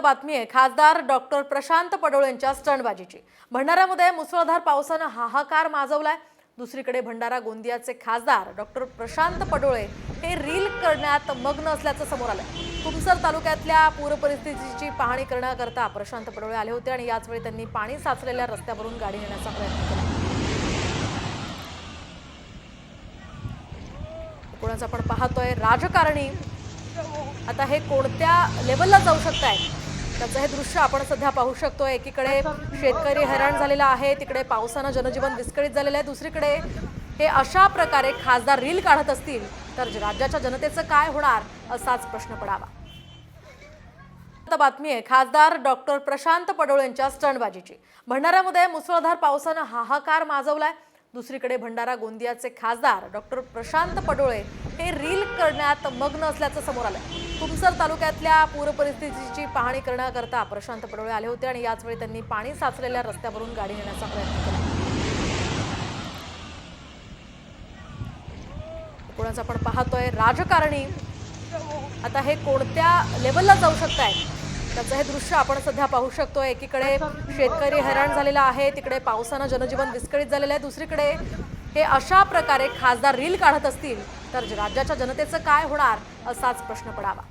बातमी आहे खासदार डॉक्टर प्रशांत पडोळ यांच्या स्टंटबाजीची. भंडाऱ्यामध्ये मुसळधार पावसानं हाहाकार माजवलाय. दुसरीकडे भंडारा गोंदियाचे खासदार डॉक्टर प्रशांत पडोळे हे रील करण्यात मग्न असल्याचं समोर आलं तुमसर तालुक्यातल्या पूरपरिस्थितीची पाहणी करण्याकरता प्रशांत पडोळे आले होते आणि याच वेळी त्यांनी पाणी साचलेल्या रस्त्यावरून गाडी नेण्याचा प्रयत्न केला. कोणाचं आपण पाहतोय? राजकारणी. आता हे कोणत्या लेवलला जाऊ शकत आहे त्याचं हे दृश्य आपण सध्या पाहू शकतो. एकीकडे शेतकरी हैराण झालेला आहे तिकडे पावसानं जनजीवन विस्कळीत झालेलं आहे. दुसरीकडे हे अशा प्रकारे खासदार रील काढत असतील तर राज्याच्या जनतेचं काय होणार असाच प्रश्न पडावा. आता बातमी आहे खासदार डॉक्टर प्रशांत पडोळेंच्या स्टंटबाजीची. भंडाऱ्यामध्ये मुसळधार पावसानं हाहाकार माजवलाय. दुसरीकडे भंडारा गोंदियाचे खासदार डॉक्टर प्रशांत पडोळे हे रील करण्यात मग्न असल्याचं समोर आलं तुमसर तालुक्यातल्या पूरपरिस्थितीची पाहणी करण्याकरता प्रशांत पडोळे आले होते आणि याचवेळी त्यांनी पाणी साचलेल्या रस्त्यावरून गाडी नेण्याचा प्रयत्न केला. एकूणच आपण पाहतोय? राजकारणी. आता हे कोणत्या लेवलला जाऊ शकत आहे त्याचं हे दृश्य आपण सध्या पाहू शकतो एकीकडे शेतकरी हैराण झालेला आहे तिकडे पावसानं जनजीवन विस्कळीत झालेलं आहे. दुसरीकडे हे अशा प्रकारे खासदार रील काढत असतील तर राज्याच्या जनतेचं काय होणार असाच प्रश्न पडावा.